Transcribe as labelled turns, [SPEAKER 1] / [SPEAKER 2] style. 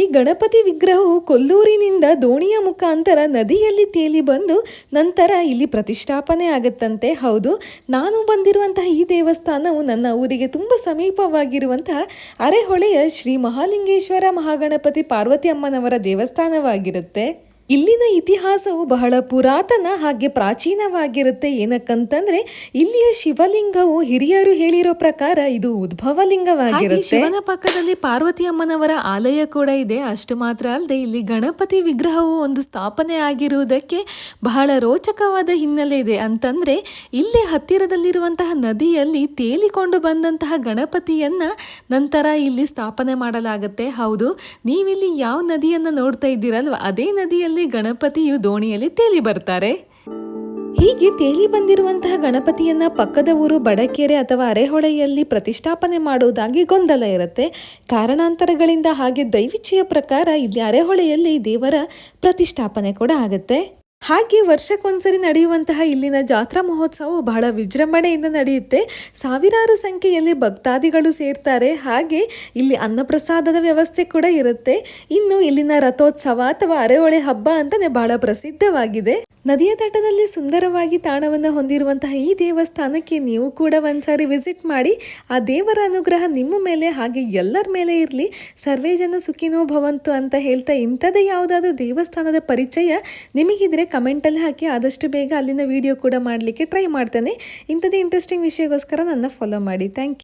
[SPEAKER 1] ಇಲ್ಲಿ ಗಣಪತಿ ವಿಗ್ರಹವು ಕೊಲ್ಲೂರಿನಿಂದ ದೋಣಿಯ ಮುಖಾಂತರ ನದಿಯಲ್ಲಿ ತೇಲಿ ಬಂದು ನಂತರ ಇಲ್ಲಿ ಪ್ರತಿಷ್ಠಾಪನೆ ಆಗುತ್ತಂತೆ. ಹೌದು, ನಾನು ಬಂದಿರುವಂತಹ ಈ ದೇವಸ್ಥಾನವು ನನ್ನ ಊರಿಗೆ ತುಂಬ ಸಮೀಪವಾಗಿರುವಂತಹ ಅರೆಹೊಳೆಯ ಶ್ರೀ ಮಹಾಲಿಂಗೇಶ್ವರ ಮಹಾಗಣಪತಿ ಪಾರ್ವತಿ ಅಮ್ಮನವರ ದೇವಸ್ಥಾನವಾಗಿರುತ್ತೆ. ಇಲ್ಲಿನ ಇತಿಹಾಸವು ಬಹಳ ಪುರಾತನ ಹಾಗೆ ಪ್ರಾಚೀನವಾಗಿರುತ್ತೆ. ಏನಕ್ಕಂತಂದ್ರೆ, ಇಲ್ಲಿಯ ಶಿವಲಿಂಗವು ಹಿರಿಯರು ಹೇಳಿರೋ ಪ್ರಕಾರ ಇದು ಉದ್ಭವ ಲಿಂಗವಾಗಿರುತ್ತೆ ಶಿವನ ಪಕ್ಕದಲ್ಲಿ ಪಾರ್ವತಿ ಅಮ್ಮನವರ ಆಲಯ ಕೂಡ ಇದೆ. ಅಷ್ಟು ಮಾತ್ರ ಅಲ್ಲದೆ ಇಲ್ಲಿ ಗಣಪತಿ ವಿಗ್ರಹವು ಒಂದು ಸ್ಥಾಪನೆ ಆಗಿರುವುದಕ್ಕೆ ಬಹಳ ರೋಚಕವಾದ ಹಿನ್ನೆಲೆ ಇದೆ. ಅಂತಂದ್ರೆ, ಇಲ್ಲಿ ಹತ್ತಿರದಲ್ಲಿರುವಂತಹ ನದಿಯಲ್ಲಿ ತೇಲಿಕೊಂಡು ಬಂದಂತಹ ಗಣಪತಿಯನ್ನ ನಂತರ ಇಲ್ಲಿ ಸ್ಥಾಪನೆ ಮಾಡಲಾಗುತ್ತೆ. ಹೌದು, ನೀವಿಲ್ಲಿ ಯಾವ ನದಿಯನ್ನ ನೋಡ್ತಾ ಇದ್ದೀರಲ್ವ? ಅದೇ ನದಿಯಲ್ಲಿ ಗಣಪತಿಯು ದೋಣಿಯಲ್ಲಿ ತೇಲಿ ಬರ್ತಾರೆ. ಹೀಗೆ ತೇಲಿ ಬಂದಿರುವಂತಹ ಗಣಪತಿಯನ್ನ ಪಕ್ಕದ ಊರು ಬಡಕೆರೆ ಅಥವಾ ಅರೆಹೊಳೆಯಲ್ಲಿ ಪ್ರತಿಷ್ಠಾಪನೆ ಮಾಡುವುದಾಗಿ ಗೊಂದಲ ಇರುತ್ತೆ. ಕಾರಣಾಂತರಗಳಿಂದ ಹಾಗೆ ದೈವಿಚ್ಛೆಯ ಪ್ರಕಾರ ಇಲ್ಲಿ ಅರೆಹೊಳೆಯಲ್ಲಿ ದೇವರ ಪ್ರತಿಷ್ಠಾಪನೆ ಕೂಡ ಆಗುತ್ತೆ. ಹಾಗೆ ವರ್ಷಕ್ಕೊಂದ್ಸರಿ ನಡೆಯುವಂತಹ ಇಲ್ಲಿನ ಜಾತ್ರಾ ಮಹೋತ್ಸವ ಬಹಳ ವಿಜೃಂಭಣೆಯಿಂದ ನಡೆಯುತ್ತೆ. ಸಾವಿರಾರು ಸಂಖ್ಯೆಯಲ್ಲಿ ಭಕ್ತಾದಿಗಳು ಸೇರ್ತಾರೆ. ಹಾಗೆ ಇಲ್ಲಿ ಅನ್ನಪ್ರಸಾದದ ವ್ಯವಸ್ಥೆ ಕೂಡ ಇರುತ್ತೆ. ಇನ್ನು ಇಲ್ಲಿನ ರಥೋತ್ಸವ ಅಥವಾ ಅರೆಹೊಳೆ ಹಬ್ಬ ಅಂತಲೇ ಬಹಳ ಪ್ರಸಿದ್ಧವಾಗಿದೆ. ನದಿಯ ತಟದಲ್ಲಿ ಸುಂದರವಾಗಿ ತಾಣವನ್ನು ಹೊಂದಿರುವಂತಹ ಈ ದೇವಸ್ಥಾನಕ್ಕೆ ನೀವು ಕೂಡ ಒಂದ್ಸಾರಿ ವಿಸಿಟ್ ಮಾಡಿ, ಆ ದೇವರ ಅನುಗ್ರಹ ನಿಮ್ಮ ಮೇಲೆ ಹಾಗೆ ಎಲ್ಲರ ಮೇಲೆ ಇರಲಿ. ಸರ್ವೇ ಜನ ಸುಖಿನೋ ಭವಂತು ಅಂತ ಹೇಳ್ತಾ ಇಂಥದ್ದೇ ಯಾವುದಾದ್ರೂ ದೇವಸ್ಥಾನದ ಪರಿಚಯ ನಿಮಗಿದ್ರೆ ಕಮೆಂಟಲ್ಲಿ ಹಾಕಿ. ಆದಷ್ಟು ಬೇಗ ಅಲ್ಲಿನ ವಿಡಿಯೋ ಕೂಡ ಮಾಡಲಿಕ್ಕೆ ಟ್ರೈ ಮಾಡ್ತೇನೆ. ಇಂಥದ್ದೇ ಇಂಟ್ರೆಸ್ಟಿಂಗ್ ವಿಷಯಗೋಸ್ಕರ ನನ್ನ ಫಾಲೋ ಮಾಡಿ. Thank you